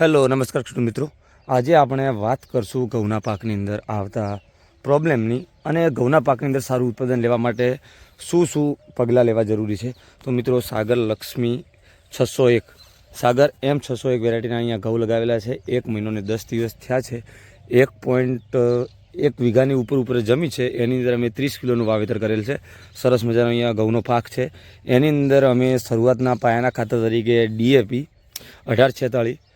Hello, નમસ્કાર ખેડૂત મિત્રો. આજે આપણે વાત કરશું ઘઉંના પાકની અંદર આવતા પ્રોબ્લેમની અને ઘઉંના પાકની અંદર સારું ઉત્પાદન લેવા માટે શું શું પગલાં લેવા જરૂરી છે. તો મિત્રો, સાગર લક્ષ્મી છસો એક. સાગર એમ છસો એક વેરાયટીના અહીંયા ઘઉં લગાવેલા છે. એક મહિનો ને દસ દિવસ થયા છે. એક પોઈન્ટ એક વીઘાની ઉપર ઉપર જમી છે. એની અંદર અમે ત્રીસ કિલોનું વાવેતર કરેલ છે. સરસ મજાનો અહીંયા ઘઉંનો પાક છે. એની અંદર અમે શરૂઆતના પાયાના ખાતર તરીકે ડીએપી અઢાર છેતાળીસ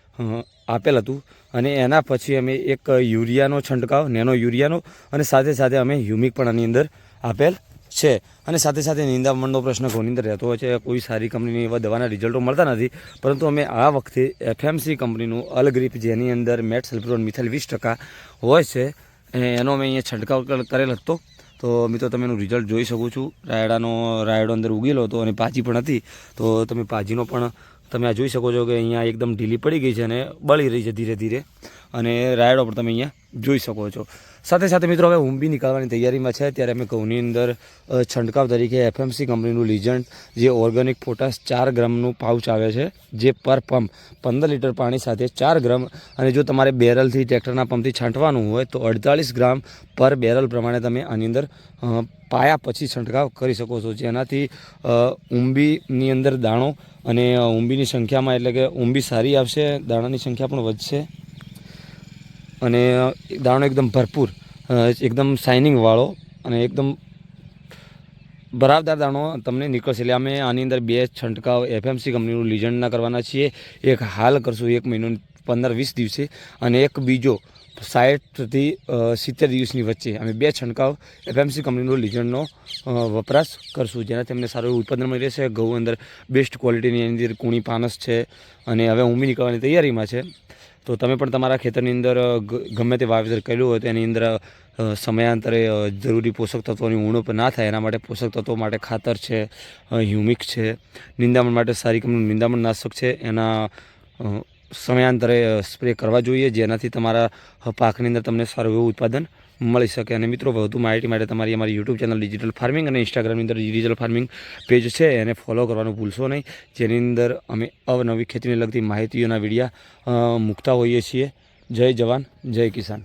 આપેલ હતું. અને એના પછી અમે એક યુરિયાનો છંટકાવ, નેનો યુરિયાનો અને સાથે સાથે અમે હ્યુમિક પણ આની અંદર આપેલ છે. અને સાથે સાથે નિંદામણનો પ્રશ્ન કોની અંદર રહેતો હોય છે, કોઈ સારી કંપનીની એવા દવાના રિઝલ્ટો મળતા નથી. પરંતુ અમે આ વખતે એફએમસી કંપનીનું અલગ્રીપ જેની અંદર મેટ સલ્ફ્રોન મિથાઇલ વીસ ટકા હોય છે એનો અમે અહીંયા છંટકાવ કરેલ હતો. તો મિત્રો, તમે એનું રિઝલ્ટ જોઈ શકો છો. રાયડાનો, રાયડો અંદર ઉગેલો હતો અને પાજી પણ હતી. તો તમે પાજીનો પણ તમે આ જોઈ શકો છો કે અહીંયા એકદમ ઢીલી પડી ગઈ છે અને બળી રહી છે ધીરે ધીરે. અને રાયડો પણ તમે અહીંયા જોઈ શકો છો. સાથે સાથે મિત્રો, હવે ઊંબી નીકાળવાની તૈયારીમાં છે. ત્યારે અમે ઘઉંની અંદર છંટકાવ તરીકે એફએમસી કંપનીનું લીજન્ટ, જે ઓર્ગેનિક પોટાશ ચાર ગ્રામનું પાઉચ આવે છે, જે પર પંપ, પંદર લીટર પાણી સાથે ચાર ગ્રામ અને જો તમારે બેરલથી ટ્રેક્ટરના પંપથી છાંટવાનું હોય, તો અડતાલીસ ગ્રામ પર બેરલ પ્રમાણે તમે આની અંદર પાયા પછી છંટકાવ કરી શકો છો. જેનાથી ઊંબીની અંદર દાણો અને ઊંબીની સંખ્યામાં એટલે કે ઊંબી સારી આવશે, દાણાની સંખ્યા પણ વધશે. અને દાણો એકદમ ભરપૂર એકદમ શાઇનિંગવાળો અને એકદમ બરાબદાર દાણો તમને નીકળશે. એટલે અમે આની અંદર બે છંટકાવ એફએમસી કંપનીનું લીજન્ડના કરવાના છીએ. એક હાલ કરશું, એક મહિનો પંદર વીસ દિવસે અને એક બીજો સાઠથી સિત્તેર દિવસની વચ્ચે અમે બે છંટકાવ એફએમસી કંપનીનો લીજન્ડનો વપરાશ કરશું. જેનાથી અમને સારું ઉત્પાદન મળી રહેશે. ઘઉં અંદર બેસ્ટ ક્વોલિટીની અંદર કૂણી, પાનસ છે અને હવે ઊંબી નીકળવાની તૈયારીમાં છે. તો તમે પણ તમારા ખેતરની અંદર ગમે તે વાવેતર કર્યું હોય તો એની અંદર સમયાંતરે જરૂરી પોષક તત્વોની ઉણપ ના થાય. એના માટે પોષક તત્વો માટે ખાતર છે હ્યુમિક છે, નિંદામણ માટે સારી કંપનીનું નિંદામણ નાશક છે. એના સમયાંતરે સ્પ્રે કરવા જોઈએ, જેનાથી તમારા પાકની અંદર તમને સારું એવું ઉત્પાદન મળી શકે. અને મિત્રો, વધુ માહિતી માટે તમારી અમારી યુટ્યુબ ચેનલ ડિજિટલ ફાર્મિંગ અને ઇન્સ્ટાગ્રામની અંદર ડિજિટલ ફાર્મિંગ પેજ છે. એને ફોલો કરવાનું ભૂલશો નહીં. જેની અંદર અમે અવનવી ખેતીને લગતી માહિતીઓના વિડીયા મૂકતા હોઈએ છીએ. જય જવાન, જય કિસાન.